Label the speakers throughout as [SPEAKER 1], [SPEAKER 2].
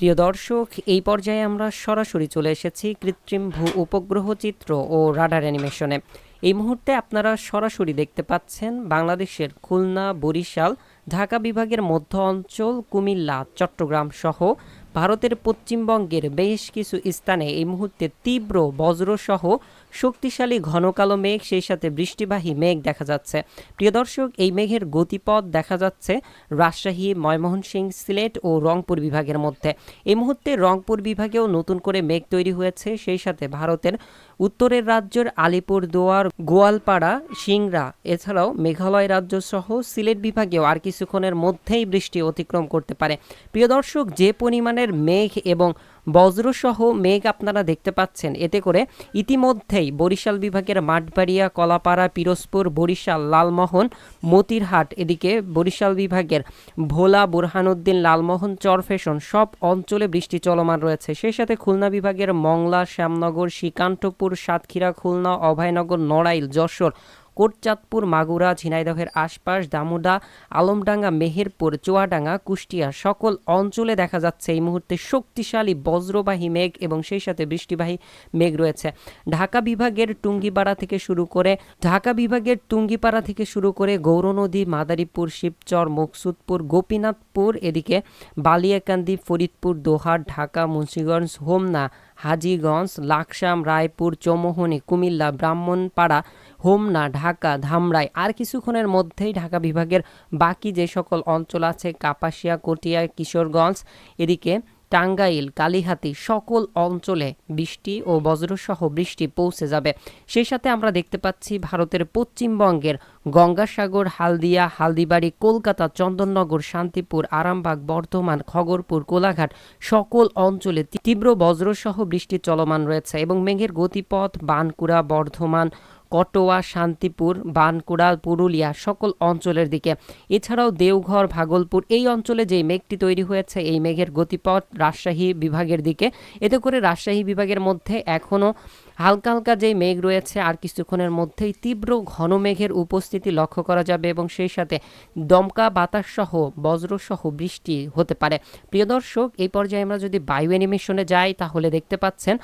[SPEAKER 1] প্রিয় দর্শক, এই পর্যায়ে আমরা সরাসরি চলে এসেছি কৃত্রিম ভূ উপগ্রহ চিত্র ও রাডার অ্যানিমেশনে। এই মুহূর্তে আপনারা সরাসরি দেখতে পাচ্ছেন বাংলাদেশের খুলনা, বরিশাল, ঢাকা বিভাগের মধ্য অঞ্চল, কুমিল্লা, চট্টগ্রাম সহ ভারতের পশ্চিমবঙ্গের বেশ কিছু স্থানে এই মুহূর্তে তীব্র বজ্রসহ শক্তিশালী ঘন কালো মেঘ, সেই সাথে বৃষ্টিবাহী মেঘ দেখা যাচ্ছে। প্রিয় দর্শক, এই মেঘের গতিপথ দেখা যাচ্ছে রাজশাহী ময়মনসিংহ সিলেট ও রংপুর বিভাগের মধ্যে। এই মুহূর্তে রংপুর বিভাগেও নতুন করে মেঘ তৈরি হয়েছে। সেই সাথে ভারতের উত্তরের রাজ্যের আলিপুরদুয়ার, গোয়ালপাড়া সিংরা এছাড়াও মেঘালয় রাজ্য সহ সিলেট বিভাগেও আর কিছুক্ষণের মধ্যেই বৃষ্টি অতিক্রম করতে পারে। প্রিয় দর্শক, যে পরিমাণের মেঘ এবং বজ্রসহ মেঘ আপনারা দেখতে পাচ্ছেন। এতে করে ইতিমধ্যেই বরিশাল বিভাগের মাঠবাড়িয়া, কলাপাড়া, পিরোজপুর, বরিশাল, লালমোহন, মতিরহাট, এদিকে বরিশাল বিভাগের ভোলা, বুরহানুদ্দিন, লালমোহন, চরফেশন সব অঞ্চলে বৃষ্টি চলমান রয়েছে। সেই সাথে খুলনা বিভাগের মংলা, শ্যামনগর, শ্রীকান্তপুর, সাতক্ষীরা, খুলনা, অভয়নগর, নড়াইল, যশোর কোটচাঁদপুর, মাগুরা, ঝিনাইদহের আশপাশ দামুডা আলমডাঙ্গা, মেহেরপুর, চুয়াডাঙ্গা, কুষ্টিয়া সকল অঞ্চলে দেখা যাচ্ছে এই মুহূর্তে শক্তিশালী বজ্রবাহী মেঘ এবং সেই সাথে বৃষ্টিবাহী মেঘ রয়েছে। ঢাকা বিভাগের টুঙ্গিপাড়া থেকে শুরু করে ঢাকা বিভাগের টুঙ্গিপাড়া থেকে শুরু করে গৌরনদী মাদারীপুর, শিবচর, মকসুদপুর, গোপীনাথপুর, এদিকে বালিয়াকান্দি, ফরিদপুর, দোহার, ঢাকা, মুন্সিগঞ্জ, হোমনা হাজীগঞ্জ, লাকসাম, রায়পুর, চৌমোহনী, কুমিল্লা, ব্রাহ্মণপাড়া, হোমনা, ঢাকা, ধামরাই আর কিছুক্ষণের মধ্যেই ঢাকা বিভাগের বাকি যে সকল অঞ্চল আছে, কাপাসিয়া, কটিয়া, কিশোরগঞ্জ, এদিকে টাঙ্গাইল, কালিহাতি সকল অঞ্চলে বৃষ্টি ও বজ্রসহ বৃষ্টি পৌঁছে যাবে। সেই সাথে আমরা দেখতে পাচ্ছি ভারতের পশ্চিমবঙ্গের গঙ্গাসাগর, হালদিয়া, হালদিবাড়ি, কলকাতা, চন্দননগর, শান্তিপুর, আরামবাগ, বর্ধমান, খগরপুর, কোলাঘাট সকল অঞ্চলে তীব্র বজ্রসহ বৃষ্টি চলমান রয়েছে এবং মেঘের গতিপথ বানকুড়া, বর্ধমান কটোয়া, শান্তিপুর, বানকুড়া, পুরুলিয়া সকল অঞ্চলের দিকে। এছাড়াও দেওঘর, ভাগলপুর এই অঞ্চলে যে মেঘটি তৈরি হয়েছে, এই মেঘের গতিপথ রাজশাহী বিভাগের দিকে। এতে করে রাজশাহী বিভাগের মধ্যে এখনও হালকা হালকা যেই মেঘ রয়েছে আর কিছুক্ষণের মধ্যেই তীব্র ঘন মেঘের উপস্থিতি লক্ষ্য করা যাবে এবং সেই সাথে দমকা বাতাস সহ বজ্রসহ বৃষ্টি হতে পারে। প্রিয় দর্শক, এই পর্যায়ে আমরা যদি বায়ু অ্যানিমেশনে যাই, তাহলে দেখতে পাচ্ছেন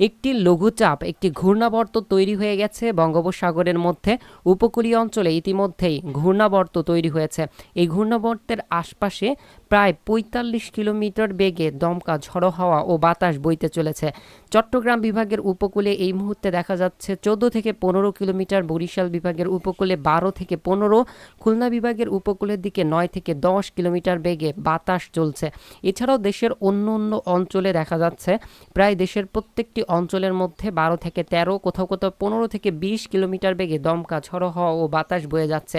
[SPEAKER 1] একটি লঘুচাপ, একটি ঘূর্ণাবর্ত তৈরি হয়ে গেছে বঙ্গোপসাগরের মধ্যে। উপকূলীয় অঞ্চলে ইতিমধ্যেই ঘূর্ণাবর্ত তৈরি হয়েছে। এই ঘূর্ণাবর্তের আশপাশে প্রায় পঁয়তাল্লিশ কিলোমিটার বেগে দমকা ঝড়ো হাওয়া ও বাতাস বইতে চলেছে। চট্টগ্রাম বিভাগের উপকূলে এই মুহূর্তে দেখা যাচ্ছে চোদ্দ থেকে পনেরো কিলোমিটার বরিশাল বিভাগের উপকূলে বারো থেকে পনেরো, খুলনা বিভাগের উপকূলের দিকে নয় থেকে দশ কিলোমিটার বেগে বাতাস চলছে। এছাড়াও দেশের অন্য অন্য অঞ্চলে দেখা যাচ্ছে, প্রায় দেশের প্রত্যেকটি অঞ্চলের মধ্যে বারো থেকে তেরো, কোথাও কোথাও পনেরো থেকে বিশ কিলোমিটার বেগে দমকা ঝড়ো হওয়া ও বাতাস বয়ে যাচ্ছে।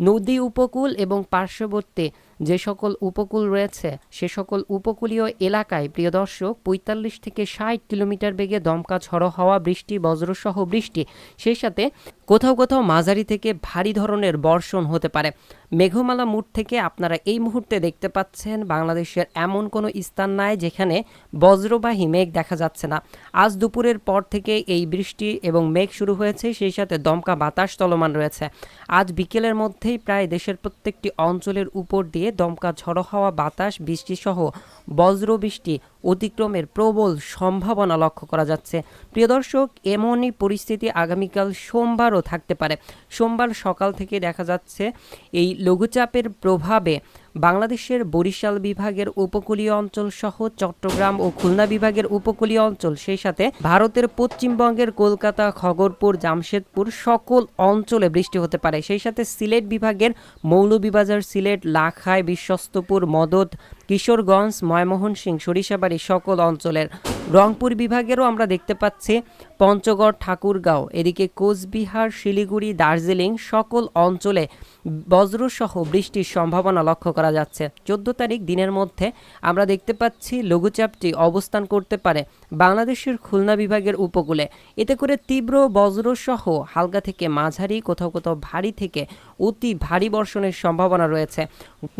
[SPEAKER 1] নদী উপকূল এবং পার্শ্ববর্তী যে সকল উপকূল রয়েছে, সে সকল উপকূলীয় এলাকায়, প্রিয় দর্শক, পঁয়তাল্লিশ থেকে ষাট কিলোমিটার বেগে দমকা ঝড়ো হওয়া, বৃষ্টি, বজ্রসহ বৃষ্টি। সেই সাথে কোথাও কোথাও মাঝারি থেকে ভারী ধরনের বর্ষণ হতে পারে। মেঘমালা মুট থেকে আপনারা এই মুহূর্তে দেখতে পাচ্ছেন বাংলাদেশের এমন কোনো স্থান নাই যেখানে বজ্রবাহী মেঘ দেখা যাচ্ছে না। আজ দুপুরের পর থেকে এই বৃষ্টি এবং মেঘ শুরু হয়েছে, সেই সাথে দমকা বাতাস চলমান রয়েছে। আজ বিকেলের মধ্যেই প্রায় দেশের প্রত্যেকটি অঞ্চলের উপর দিয়ে দমকা ঝড়ো হাওয়া, বাতাস, বৃষ্টিসহ বজ্র বৃষ্টি অতিক্রমের প্রবল সম্ভাবনা লক্ষ্য করা যাচ্ছে। প্রিয় দর্শক, এমনই পরিস্থিতি আগামীকাল সোমবারও থাকতে পারে। সোমবার সকাল থেকে দেখা যাচ্ছে, এই লঘুচাপের প্রভাবে বাংলাদেশের বরিশাল বিভাগের উপকূলীয় অঞ্চল সহ চট্টগ্রাম ও খুলনা বিভাগের উপকূলীয় অঞ্চল, সেই সাথে ভারতের পশ্চিমবঙ্গের কলকাতা, খগরপুর, জামশেদপুর সকল অঞ্চলে বৃষ্টি হতে পারে। সেই সাথে সিলেট বিভাগের মৌলভীবাজার, সিলেট, লাখাই, বিশ্বস্তপুর, মদত, কিশোরগঞ্জ ময়মোহন সিং সরিষাবাড়ি সকল অঞ্চলের রংপুর বিভাগেরও আমরা দেখতে পাচ্ছি পঞ্চগড়, ঠাকুরগাঁও, এদিকে কোচবিহার, শিলিগুড়ি, দার্জিলিং সকল অঞ্চলে বজ্রসহ বৃষ্টির সম্ভাবনা লক্ষ্য করা যাচ্ছে। চোদ্দ তারিখ দিনের মধ্যে আমরা দেখতে পাচ্ছি লঘুচাপটি অবস্থান করতে পারে বাংলাদেশের খুলনা বিভাগের উপকূলে। এতে করে তীব্র বজ্রসহ হালকা থেকে মাঝারি, কোথাও কোথাও ভারী থেকে অতি ভারী বর্ষণের সম্ভাবনা রয়েছে।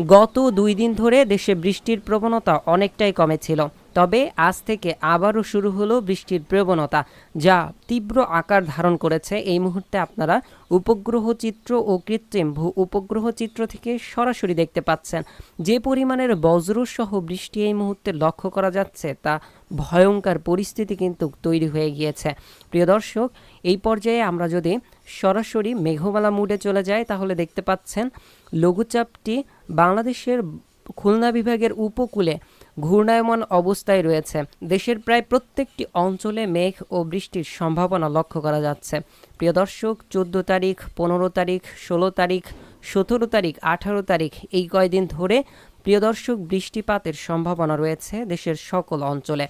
[SPEAKER 1] গত দুই দিন ধরে দেশে বৃষ্টির প্রবণতা অনেকটাই কমেছিল। তবে আজ থেকে আবারও শুরু হলো বৃষ্টির প্রবণতা, যা তীব্র আকার ধারণ করেছে। এই মুহূর্তে আপনারা উপগ্রহ চিত্র ও কৃত্রিম ভূ উপগ্রহ চিত্র থেকে সরাসরি দেখতে পাচ্ছেন। যে পরিমাণের বজ্রসহ বৃষ্টি এই মুহূর্তে লক্ষ্য করা যাচ্ছে, তা ভয়ঙ্কর পরিস্থিতি কিন্তু তৈরি হয়ে গিয়েছে। প্রিয় দর্শক, এই পর্যায়ে আমরা যদি সরাসরি মেঘমালা মুডে চলে যাই, তাহলে দেখতে পাচ্ছেন, লঘুচাপটি বাংলাদেশের খুলনা বিভাগের উপকূলে ঘূর্ণায়মান অবস্থায় রয়েছে। দেশের প্রায় প্রত্যেকটি অঞ্চলে মেঘ ও বৃষ্টির সম্ভাবনা লক্ষ্য করা যাচ্ছে। প্রিয় দর্শক, চোদ্দ তারিখ, পনেরো তারিখ, ষোলো তারিখ, সতেরো তারিখ, আঠারো তারিখ, এই কয়দিন ধরে প্রিয় দর্শক, বৃষ্টিপাতের সম্ভাবনা রয়েছে দেশের সকল অঞ্চলে।